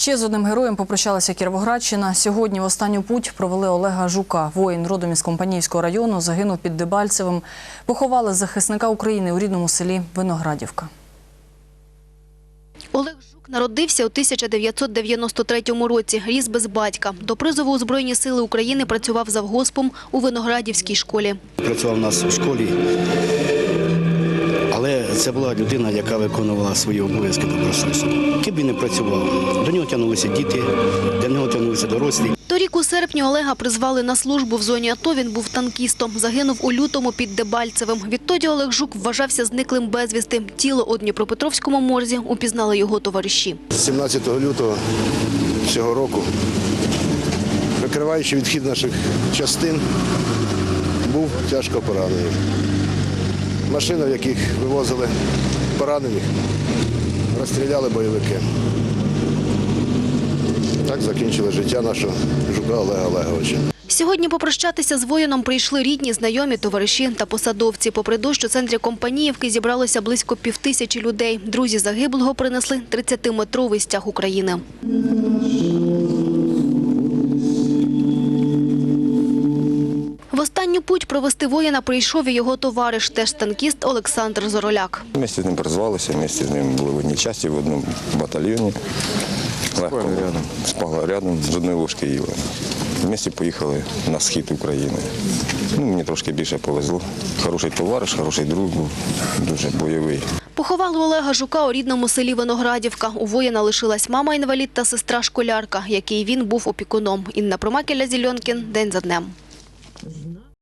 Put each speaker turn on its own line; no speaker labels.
Ще з одним героєм попрощалася Кіровоградщина. Сьогодні в останню путь провели Олега Жука. Воїн родом із Компанійського району загинув під Дебальцевим. Поховали захисника України у рідному селі Виноградівка.
Олег Жук народився у 1993 році. Ріс без батька. До призову у Збройні сили України працював завгоспом у Виноградівській школі.
Працював у нас у школі, це була людина, яка виконувала свої обов'язки добросовісно. Ким би не працював, до нього тягнулися діти, до нього тягнулися дорослі.
Торік у серпні Олега призвали на службу в зоні АТО. Він був танкістом. Загинув у лютому під Дебальцевим. Відтоді Олег Жук вважався зниклим безвісти. Тіло у Дніпропетровському морзі упізнали його товариші.
17 лютого цього року, викриваючи відхід наших частин, був тяжко поранений. Машина, в яких вивозили поранених, розстріляли бойовики. Так закінчили життя нашого жука Олега Олеговича.
Сьогодні попрощатися з воїном прийшли рідні, знайомі, товариші та посадовці. Попри дощ, у центрі Компаніївки зібралося близько півтисячі людей. Друзі загиблого принесли 30-метровий стяг України. Останню путь провести воїна прийшов і його товариш, теж танкіст Олександр Зороляк.
Вместе з ним призвалися, вместе з ним були в одній часті, в одному батальйоні. Легко рядом. Спали рядом, з одної ложки їли. Вместе поїхали на схід України. Ну, мені трошки більше повезло. Хороший товариш, хороший друг був, дуже бойовий.
Поховали Олега Жука у рідному селі Виноградівка. У воїна лишилась мама-інвалід та сестра-школярка, який він був опікуном. Інна Промакеля Зільонкін. День за днем.